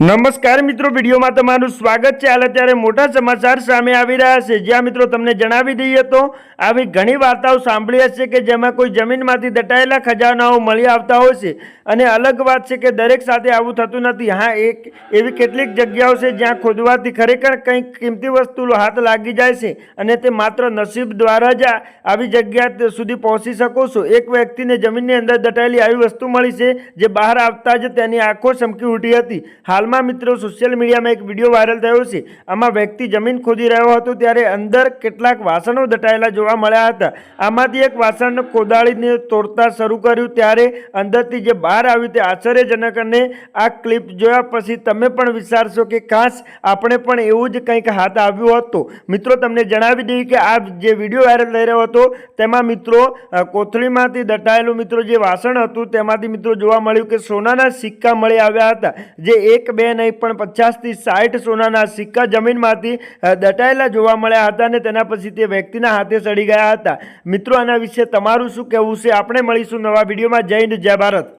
નમસ્કાર મિત્રો, વિડીયોમાં તમારું સ્વાગત છે. હાલ અત્યારે મોટા સમાચાર સામે આવી રહ્યા છે. જ્યાં મિત્રો તમને જણાવી દઈએ તો, આવી ઘણી વાર્તાઓ સાંભળી હશે કે જેમાં કોઈ જમીનમાંથી દટાયેલા ખજાનાઓ મળી આવતા હોય છે. અને અલગ વાત છે કે દરેક સાથે આવું થતું નથી. હા, એક એવી કેટલીક જગ્યાઓ છે જ્યાં ખોદવાથી ખરેખર કંઈક કિંમતી વસ્તુ હાથ લાગી જાય છે અને તે માત્ર નસીબ દ્વારા જ આવી જગ્યા સુધી પહોંચી શકો છો. એક વ્યક્તિને જમીનની અંદર દટાયેલી આવી વસ્તુ મળી છે, જે બહાર આવતા જ તેની આંખો ચમકી ઉઠી હતી. હાલમાં મિત્રો સોશિયલ મીડિયામાં એક વીડિયો વાયરલ થયો છે. આમાં વ્યક્તિ જમીન ખોદી રહ્યો હતો ત્યારે અંદર કેટલાક વાસણો દટાયેલા જોવા મળ્યા હતા. આમાંથી એક વાસણ કોદાળીને તોડતા શરૂ કર્યું ત્યારે અંદરથી જે બહાર આવ્યું તે આશ્ચર્યજનક અને આ ક્લિપ જોયા પછી તમે પણ વિચારશો કે ખાસ આપણે પણ એવું જ કંઈક હાથ આવ્યું હતું. મિત્રો, તમને જણાવી દઈએ કે આ જે વીડિયો વાયરલ થઈ રહ્યો હતો, તેમાં મિત્રો કોથળીમાંથી દટાયેલું મિત્રો જે વાસણ હતું, તેમાંથી મિત્રો જોવા મળ્યું કે સોનાના સિક્કા મળી આવ્યા હતા, જે એક બે નહીં, પણ પચાસથી સાઠ સોનાના સિક્કા જમીનમાંથી દટાયેલા જોવા મળ્યા હતા અને તેના પછી તે વ્યક્તિના હાથે ચડી ગયા હતા. મિત્રો, આના વિશે તમારું શું કહેવું છે? આપણે મળીશું નવા વિડીયોમાં. જય હિન્દ, જય ભારત.